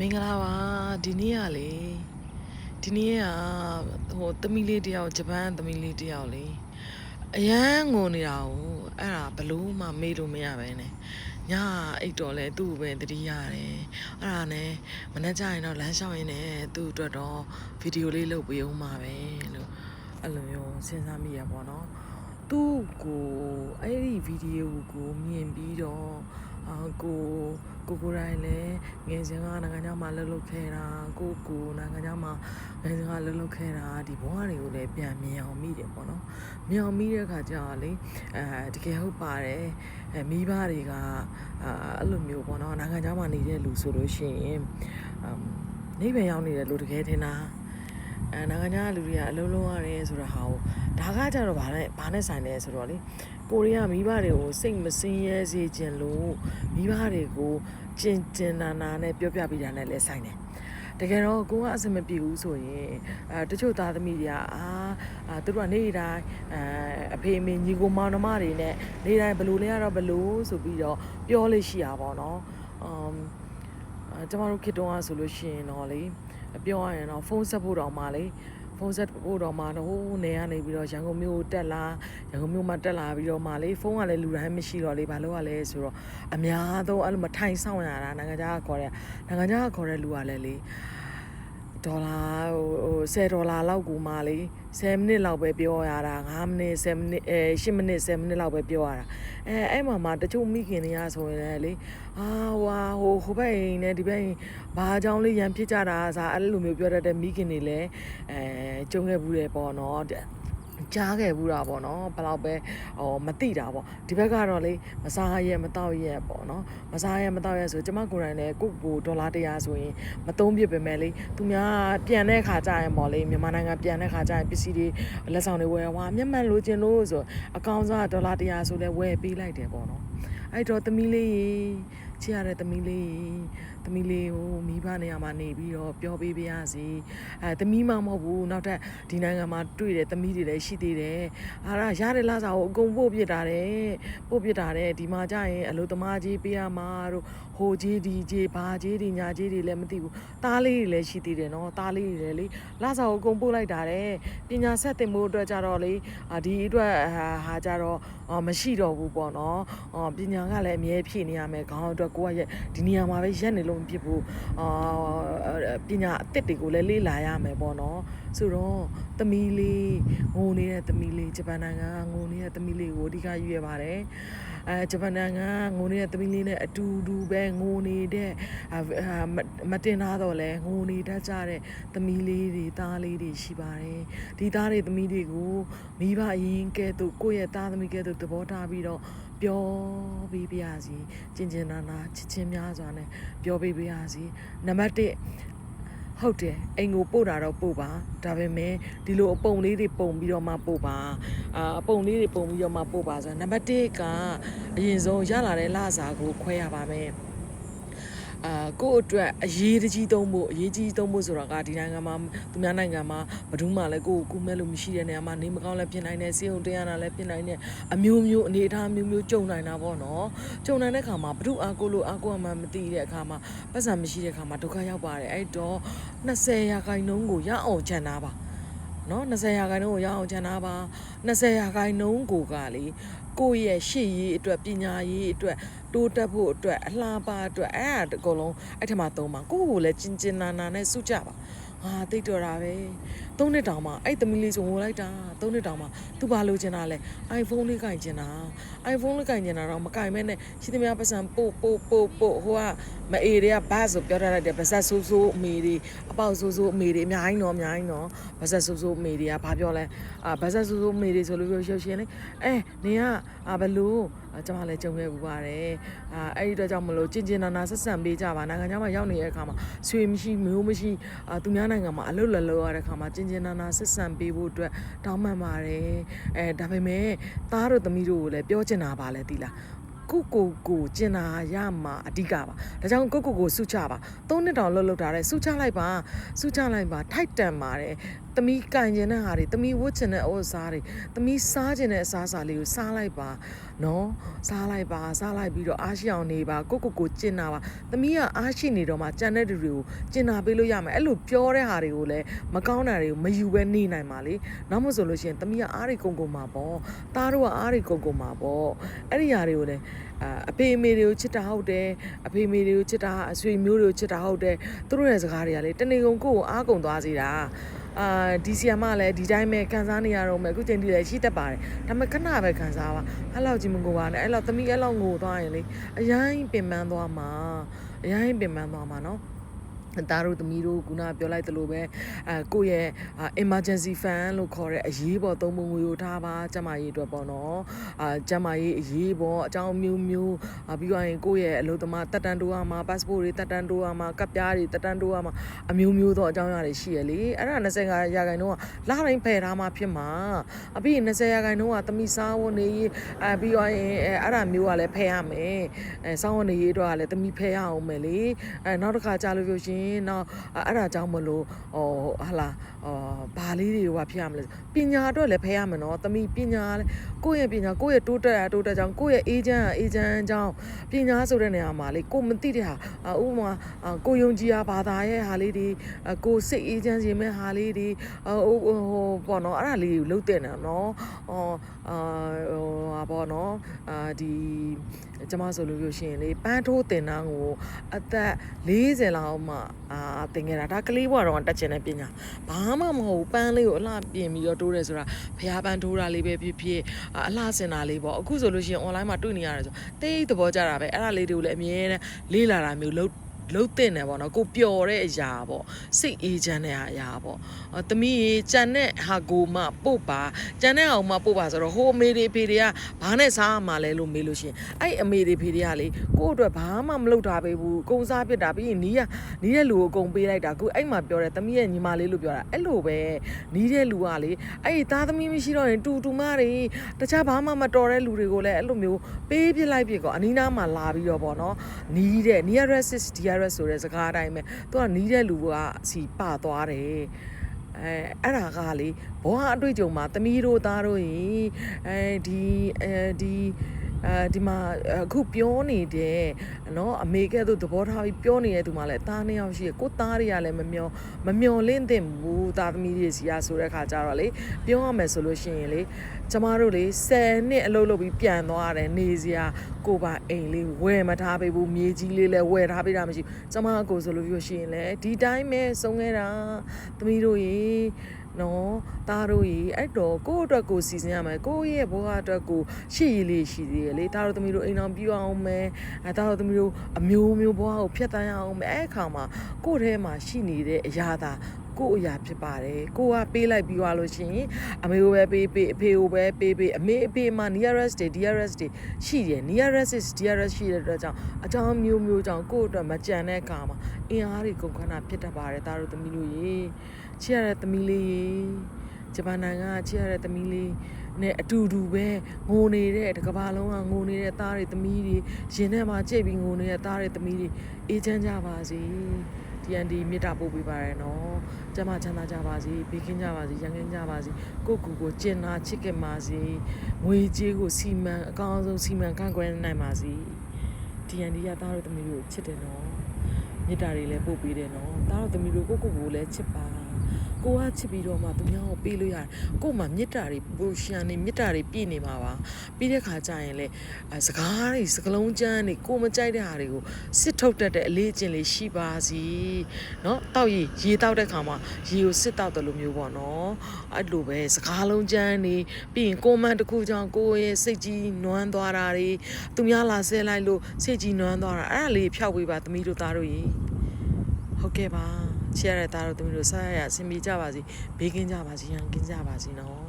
မင်္ဂလာပါဒီနေ့ကလေဒီနေ့ကဟိုသမီးလေးတယောက်ဂျပန်သမီးလေးတယောက်လေအရန်ငိုနေတာကိုအဲ့ဒါဘလို့မှမေးလို့မရပဲနဲ့ညအိတ်တော်လဲသူ့ကိုပဲတတိရတယ်အဲ့ဒါနဲ့မနေ့ကျရင်တော့လမ်းလျှောက်ရင်းနဲ့သူ့အတွက်တော့ဗီဒီယိုလေးလုပ်ပေးဦးမှာပဲလို့အဲ့လိုမျိုးစဉ်းစားမိရပေါ့နော်သူ့ကိုအဲ့ဒီဗီဒီယိုကိုမြင်ပြီးတော့အာ ကိုကိုကိုယ်တိုင်လည်းငယ်စဉ်ကနိုင်ငံခြားမှာလှုပ်လှုပ်ခဲ့တာကိုကိုနိုင်ငံခြားမှာငယ်စဉ်ကလှုပ်လှုပ်ခဲ့တာဒီဘဝတွေကိုလည်းပြန်မြင်အောင်မိတယ်ပေါ့နော်မြင်အောင်မိတဲ့အခါကျတော့လေအဲတကယ်ဟုတ်ပါတယ်အဲမိဘတွေကအာအဲ့လိုမျိုးပေါ့နော်နိုင်ငံခြားမှာနေတဲ့လူဆိုလို့ရှိရင်အမ်နေပြန်ရောက်နေတယ်လို့တကယ်ထင်တာအဲနိုင်ငံခြားကလူတွေကအလုံးလုံးရတယ်ဆိုတော့ဟာကိုဒါကကြတော့ဗာနဲ့ဗာနဲ့ဆိုင်တယ်ဆိုတော့လေ ကိုရီးယားမိဘတွေကိုစိတ်မစင်းရဲစေခြင်းလို့မိဘတွေကိုကျင်ကျင်နာနာနဲ့ပြောပြပေးတာနဲ့လည်းဆိုင်တယ်တကယ်တော့ကိုကအဆင်မပြေဘူးဆိုရင်အဲတချို့သားသမီးတွေကအာအာသူတို့ကနေတိုင်းအဲအဖေအမေညီကိုမောင်နှမတွေနဲ့နေတိုင်းဘယ်လိုလဲရတော့ဘယ်လိုဆိုပြီးတော့ပြောလို့ရှိရပါတော့အမ်အဲကျမတို့ခေတ္တကဆိုလို့ရှိရင်တော့လေပြောရရင်တော့ဖုန်းဆက်ဖို့တော့မှလေ ဖုန်းဆက်ဖို့တော့မှတော့ဟိုးနေကနေပြီးတော့ရန်ကုန်မြို့ကိုတက်လာရန်ကုန်မြို့မှာတက်လာပြီးတော့မှလေဖုန်းကလည်းလူတိုင်းမရှိတော့လေဘာလို့ ਆ လဲဆိုတော့အများဆုံးအဲ့လိုမထိုင်ဆောင်ရတာနိုင်ငံခြားကခေါ်တဲ့နိုင်ငံခြားကခေါ်တဲ့လူကလည်းလေ ဒေါ်လာဟိုဟို10ဒေါ်လာလောက်ကိုမှလေ10မိနစ်လောက်ပဲပြောရတာ9မိနစ်10မိနစ်အဲ10မိနစ်10မိနစ်လောက်ပဲပြောရတာအဲအဲ့မှာမှတချို့မိခင်တွေကဆိုရင်လည်းလေအာဟွာဟိုဟိုဘက်အိမ်နဲ့ဒီဘက်အိမ်ဘာအကြောင်းလေးရန်ဖြစ်ကြတာဆိုအဲ့လိုမျိုးပြောတတ်တဲ့မိခင်တွေလည်းအဲကြုံခဲ့ဘူးတယ်ပေါ့နော် ကြားခဲ့ဘူးတာပေါ့နော်ဘယ်တော့ပဲဟောမသိတာပေါ့ဒီဘက်ကတော့လေမစားရဲမတော့ရဲပေါ့နော်မစားရဲမတော့ရဲဆိုကျမကိုယ်တိုင်လည်းကိုယ့်ကိုဒေါ်လာ100ဆိုရင်မသုံးပြပဲမဲ့လေသူများပြန်တဲ့ခါကျရင်ပေါ့လေမြန်မာနိုင်ငံပြန်တဲ့ခါကျရင်ပစ္စည်းတွေလက်ဆောင်တွေဝယ်ဝါမျက်မှန်လိုချင်လို့ဆိုအကောင့်စားဒေါ်လာ100ဆိုလဲဝယ်ပေးလိုက်တယ်ပေါ့နော်အဲ့တော့သမီးလေးချစ်ရတဲ့သမီးလေး သမီးလေးကိုမိဘနေရာမှာနေပြီးတော့ပြောပေးပါရစေအဲသမီးမှမဟုတ်ဘူးနောက်ထပ်ဒီနိုင်ငံမှာတွေ့တဲ့သမီးတွေလည်းရှိသေးတယ်အားရရတဲ့လာစာကိုအကုန်ပို့ပြစ်တာတယ်ပို့ပြစ်တာတယ်ဒီမှာကျရင်အလို့သမားကြီးပေးရမှာတို့ဟိုကြီးဒီကြီးဘာကြီးဒီညာကြီးတွေလည်းမသိဘူးသားလေးတွေလည်းရှိသေးတယ်နော်သားလေးတွေလည်းလေလာစာကိုအကုန်ပို့လိုက်တာတယ်ပညာဆက်တင်ဖို့အတွက်ကြတော့လေအာဒီအတွက်ဟာဟာကြတော့အာမရှိတော့ဘူးပေါ့နော်အော်ပညာကလည်းအမြဲဖြည့်နေရမယ်ခေါင်းအတွက်ကိုကရက်ဒီနေရာမှာပဲရက်နေလို့မဖြစ်ဘူးအာပညာအစ်စ်တွေကိုလည်းလေ့လာရမယ်ပေါ့နော်ဆိုတော့သမီးလေးငိုနေတဲ့သမီးလေးဂျပန်နိုင်ငံကငိုနေတဲ့သမီးလေးကိုအဓိကယူရပါတယ် အဲဂျပန်နိုင်ငံကငိုနေတဲ့သမီးလေးနဲ့အတူတူပဲငိုနေတဲ့အာအာမမတင်သားတော့လဲငိုနေတတ်ကြတဲ့သမီးလေးတွေသားလေးတွေရှိပါတယ်ဒီသားတွေသမီးတွေကိုမိဘအရင်ကဲ့သို့ကိုယ့်ရဲ့သားသမီးကဲ့သို့သဘောထားပြီးတော့ပြောပေးပါရစီကျင်ကျင်နာနာချစ်ချင်းများစွာနဲ့ပြောပေးပါရစီနံပါတ်1 ဟုတ်တယ်အိမ်ကိုပို့တာတော့ပို့ပါဒါပေမဲ့ဒီလိုအပုံလေးတွေပုံပြီးတော့မှပို့ပါအာအပုံလေးတွေပုံပြီးတော့မှပို့ပါဆိုတော့နံပါတ်1ကအရင်ဆုံးရလာတဲ့လစာကိုခွဲရပါမယ် အာကို့အတွက်အရေးတကြီးသုံးဖို့အရေးကြီးသုံးဖို့ဆိုတော့ကဒီနိုင်ငံမှာသူများနိုင်ငံမှာဘယ်သူမှလည်းကိုယ့်ကိုကူမဲ့လို့မရှိတဲ့နေရာမှာနေမကောင်းလည်းဖြစ်နိုင်တယ်စေုံတရားနာလည်းဖြစ်နိုင်တယ်အမျိုးမျိုးအနေအထားမျိုးမျိုးကြုံနိုင်တာပေါ့နော်ကြုံနိုင်တဲ့ခါမှာဘ ᱹ အားကိုလို့အားကိုမှမသိတဲ့အခါမှာပတ်စံမရှိတဲ့ခါမှာဒုက္ခရောက်ပါတယ်အဲ့တော့20ရာခိုင်နှုန်းကိုရအောင်ချန်တာပါနော်20ရာခိုင်နှုန်းကိုရအောင်ချန်တာပါ20ရာခိုင်နှုန်းကိုကလေ ကိုယ့်ရဲ့ရှေ့ရေးအတွက်ပညာရေးအတွက်တိုးတက်ဖို့အတွက်အလှပအတွက်အဲ့ဒါအကုန်လုံးအဲ့ထက်မှသုံးပါကိုယ့်ကိုလည်းကျင်ကျင်နာနာနဲ့စုကြပါဟာတိတ်တော်တာပဲ သုံးနှစ်တောင်မှအဲ့သမီးလေးဆိုဝင်လိုက်တာသုံးနှစ်တောင်မှသူဘာလို့ကျင်တာလဲ iPhone လေးကင်ကျင်တာ iPhone လေးကင်ကျင်တာတော့မကင်မဲနဲ့ရှိသမျှပတ်စံပို့ပို့ပို့ပို့ဟိုကမအေတွေကဘတ်ဆိုပြောထားလိုက်တယ်ပါဇက်ဆိုးဆိုးအမေတွေအပေါက်ဆိုးဆိုးအမေတွေအများကြီးနော်အများကြီးနော်ပါဇက်ဆိုးဆိုးအမေတွေကဘာပြောလဲအာပါဇက်ဆိုးဆိုးအမေတွေဆိုလို့ပြောရုပ်ရှင်လေအဲနင်ကအာဘလို့ကျွန်မလည်းကြုံခဲ့ပူပါတယ်အာအဲ့ဒီတော့ကြောင့်မလို့ကျင်ကျင်နာနာဆက်ဆံပေးကြပါနိုင်ငံခြားမှာရောက်နေတဲ့အခါမှာဆွေမရှိမျိုးမရှိအာသူများနိုင်ငံမှာအလုပ်လလုပ်ရတဲ့အခါမှာကျင်ကျင်နာနာဆက်ဆံပေးဖို့အတွက်တောင်းပန်ပါတယ်အဲဒါပေမဲ့သားတို့သမီးတို့ကိုလည်းပြောချင်တာပါလဲသီလားကိုကိုကိုကျင်နာရမှာအဓိကပါဒါကြောင့်ကိုကိုကိုစုချပါသုံးနှစ်တောင်လှုပ်လှုပ်တာတဲ့စုချလိုက်ပါစုချလိုက်ပါထိုက်တန်ပါတယ် သမီးကင်ကျင်တဲ့ဟာတွေသမီးဝတ်ချင်တဲ့အဝတ်အစားတွေသမီးစားချင်တဲ့အစားအစာလေးကိုစားလိုက်ပါနော်စားလိုက်ပါစားလိုက်ပြီးတော့အားရှိအောင်နေပါကိုကိုကိုကျင်နာပါသမီးကအားရှိနေတော့မှကြံတဲ့လူတွေကိုကျင်နာပေးလို့ရမယ်အဲ့လိုပြောတဲ့ဟာတွေကိုလည်းမကောင်းတာတွေကိုမယူပဲနေနိုင်ပါလေနောက်မှဆိုလို့ရှိရင်သမီးကအားတွေကုန်ကုန်မှာပေါ့သားတို့ကအားတွေကုန်ကုန်မှာပေါ့အဲ့ဒီဟာတွေကိုလည်းအာအဖေအမေတွေကိုချစ်တာဟုတ်တယ်အဖေအမေတွေကိုချစ်တာအဆွေမျိုးတွေကိုချစ်တာဟုတ်တယ်သူတို့ရဲ့စကားတွေကလေတနေကုန်ကိုယ့်ကိုအားကုန်သွားစေတာ အာဒီဆီယမလည်းဒီတိုင်းပဲခံစားနေရတော့မယ်အခုချိန်ထိလည်းရှိတတ်ပါတယ်ဒါပေမဲ့ခဏပဲခံစားပါအဲ့လောက်ကြီးမငိုပါနဲ့အဲ့လောက်သမီးအဲ့လောက်ငိုသွားရင်လေအရင်ပင်ပန်းသွားမှာအရင်ပင်ပန်းသွားမှာနော် သားတို့သမီးတို့ခုနပြောလိုက်သလိုပဲအဲကိုယ့်ရဲ့အာ emergency fund လို့ခေါ်တဲ့အရေးပေါ်သုံးပုံငွေကိုထားပါကျမရေးအတွက်ပေါ့နော်အာကျမရေးအရေးပေါ်အကြောင်းမျိုးမျိုးအာပြီးတော့ရင်ကိုယ့်ရဲ့အလုပ်သမားတက်တန်းတိုးရမှာ passport တွေတက်တန်းတိုးရမှာကပ်ပြားတွေတက်တန်းတိုးရမှာအမျိုးမျိုးသောအကြောင်းအရာတွေရှိရလေအဲ့ဒါ25ရာခိုင်နှုန်းကလာတိုင်းဖယ်ထားမှဖြစ်မှာအပြီး20ရာခိုင်နှုန်းကသမီးစားဝန်နေရေးအဲပြီးတော့ရင်အဲအဲ့ဒါမျိုးကလည်းဖယ်ရမယ်အဲစားဝန်နေရေးတော့ကလည်းသမီးဖယ်ရအောင်မယ်လေအဲနောက်တစ်ခါကြာလို့ပြောရှင်နောက်အဲ့ဒါကြောင့်မလို့ဟောဟာလာဟောဘာလေးတွေကဖြစ်ရမလဲပညာအတွက်လည်းဖယ်ရမယ်နော်သမီးပညာလည်းကိုယ့်ရဲ့ပညာကိုယ့်ရဲ့တိုးတက်တာတိုးတက်ကြောင်းကိုယ့်ရဲ့အေဂျင့်အေဂျင့်ကြောင်းပညာဆိုတဲ့နေရာမှာလေကိုမသိတဲ့ဟာဥပမာကိုယုံကြည်ရာဘာသာရဲ့ဟာလေးတွေကိုစိတ်အေဂျင့်စီမဲ့ဟာလေးတွေဟိုဟိုပေါ့နော်အဲ့ဒါလေးကိုလုံးတဲ့နော်နော်ဟောအာဟိုဟာပေါ့နော်အာဒီကျမဆိုလို့ပြောရှင်လေပန်းထိုးတင်တန်းကိုအသက်40လောက်မှအာတင်ခဲ့တာဒါကလေးဘွားတော့တက်ချင်တဲ့ပညာဘာမှမဟုတ်ပန်းလေးကိုအလှပြင်ပြီးတော့တိုးတယ်ဆိုတာဖျားပန်းထိုးတာလေးပဲဖြစ်ဖြစ်အလှစင်တာလေးပေါ့အခုဆိုလို့ရှိရင် online မှာတွေ့နေရတယ်ဆိုတိတ်သဘောကျတာပဲအဲ့ဒါလေးတွေကိုလည်းအမြဲတမ်းလေးလာတာမျိုးလုံး လှုပ်တင်တယ်ပေါ့နော်ကိုပျော်တဲ့အရာပေါ့စိတ်အေးချမ်းတဲ့အရာပေါ့အသမီးရေကြံတဲ့ဟာကိုမှပို့ပါကြံတဲ့ဟာကိုမှပို့ပါဆိုတော့ဟိုအမေတွေဖေတွေကဘာနဲ့စားရမှာလဲလို့မေးလို့ရှိရင်အဲ့အမေတွေဖေတွေကလေကို့အတွက်ဘာမှမလုပ်တာပဲဘူးကုံစားပြစ်တာပြီးရင်နီးရနီးတဲ့လူကိုအကုန်ပေးလိုက်တာကိုအဲ့မှာပြောတယ်သမီးရဲ့ညီမလေးလို့ပြောတာအဲ့လိုပဲနီးတဲ့လူကလေအဲ့ဒီသားသမီးမရှိတော့ရင်တူတူမတွေတခြားဘာမှမတော်တဲ့လူတွေကိုလည်းအဲ့လိုမျိုးပေးပြလိုက်ပြကောအနီးနားမှာလာပြီးတော့ပေါ့နော်နီးတဲ့ nearest DRS ဆိုတဲ့စကားအတိုင်းပဲသူကနီးတဲ့လူကစီပသွားတယ်အဲအဲ့ဒါကလေဘောဟာအတွေ့အကြုံမှာသမီးတို့သားတို့ရင်အဲဒီအဲဒီ အဲဒီမှာအခုပြောနေတဲ့နော်အမေကဲ့သို့သဘောထားပြီးပြောနေတဲ့သူမှလည်းသားနှစ်ယောက်ရှိရကိုသားတွေကလည်းမမျောမမျောလင့်သင့်ဘူးသားသမီးတွေစီရဆိုတဲ့ခါကျတော့လေပြောရမယ်ဆိုလို့ရှိရင်လေကျမတို့လေ10နှစ်အလုပ်လုပ်ပြီးပြန်သွားတယ်နေစရာကိုပါအိမ်လေးဝယ်မထားပေးဘူးမြေကြီးလေးလည်းဝယ်ထားပေးတာမရှိဘူးကျမအကိုဆိုလို့ပြောရှိရင်လေဒီတိုင်းပဲစုံခဲ့တာသမီးတို့ရေ နော်သားတို့ရေအဲ့တော့ကိုယ့်အတွက်ကိုစီစဉ်ရမယ်ကိုယ့်ရဲ့ဘဝအတွက်ကိုရှေ့ရည်လေးရှိသေးတယ်လေသားတို့သမီးတို့အိမ်အောင်ပြအောင်မယ်အဲသားတို့သမီးတို့အမျိုးမျိုးဘဝကိုဖျက်တမ်းရအောင်မယ်အဲ့အခါမှာကိုယ့်ထဲမှာရှိနေတဲ့အရာသာ ကို့အရာဖြစ်ပါတယ်ကိုကပေးလိုက်ပြီးသွားလို့ရှိရင်အမေကိုပဲပေးပေးအဖေကိုပဲပေးပေးအမေအဖေမှာ nearest တွေ dearest တွေရှိတယ် nearest is dearest ရှိတဲ့အတွက်ကြောင့်အကြောင်းမျိုးမျိုးကြောင့်ကို့အတွက်မကြံတဲ့အခါမှာအင်အားတွေကုန်ခဏဖြစ်တတ်ပါတယ်သားတို့သမီးတို့ရေချစ်ရတဲ့သမီးလေးရေဂျပန်နိုင်ငံကချစ်ရတဲ့သမီးလေးနဲ့အတူတူပဲငိုနေတဲ့တကဘာလုံးကငိုနေတဲ့သားတွေသမီးတွေရင်ထဲမှာကြိတ်ပြီးငိုနေတဲ့သားတွေသမီးတွေအေးချမ်းကြပါစေ TND မြစ်တာပို့ပေးပါရနော်ကျမချမ်းသာကြပါစေဘေးကင်းကြပါစေရန်ကင်းကြပါစေကိုယ့်ကိုယ်ကိုကျင်နာချစ်ခင်ပါစေငွေကြေးကိုစီမံအကောင်းဆုံးစီမံခန့်ခွဲနိုင်ပါစေ TND ရသားတို့သမီးတို့ချစ်တယ်နော်မြစ်တာတွေလည်းပို့ပေးတယ်နော်သားတို့သမီးတို့ကိုယ့်ကိုယ်ကိုလည်းချစ်ပါ ကိုကချစ်ပြီးတော့မှသူများကိုပေးလို့ရတယ်ကို့မှာမေတ္တာတွေပူရှန်နေမေတ္တာတွေပြည့်နေမှာပါပြီးတဲ့ခါကျရင်လေအဲစကားတွေစကလုံးကျမ်းတွေကိုမကြိုက်တဲ့ဟာတွေကိုစစ်ထုတ်တတ်တဲ့အလေးအကျင့်လေးရှိပါစီเนาะတောက်ရည်ရေတောက်တဲ့ခါမှာရေကိုစစ်တောက်တယ်လို့မျိုးပေါ့နော်အဲ့လိုပဲစကားလုံးကျမ်းနေပြီးရင်ကိုမန်တစ်ခုကြောင့်ကိုရဲ့စိတ်ကြီးနွမ်းသွားတာတွေသူများလာဆဲလိုက်လို့စိတ်ကြီးနွမ်းသွားတာအဲ့ဒါလေးဖျောက်ပေးပါသမီးတို့သားတို့ရေဟုတ်ကဲ့ပါ ချစ်ရတဲ့သားတို့သမီးတို့ဆက်ရရအဆင်ပြေကြပါစေဘေးကင်းကြပါစေရန်ကင်းကြပါစေနော်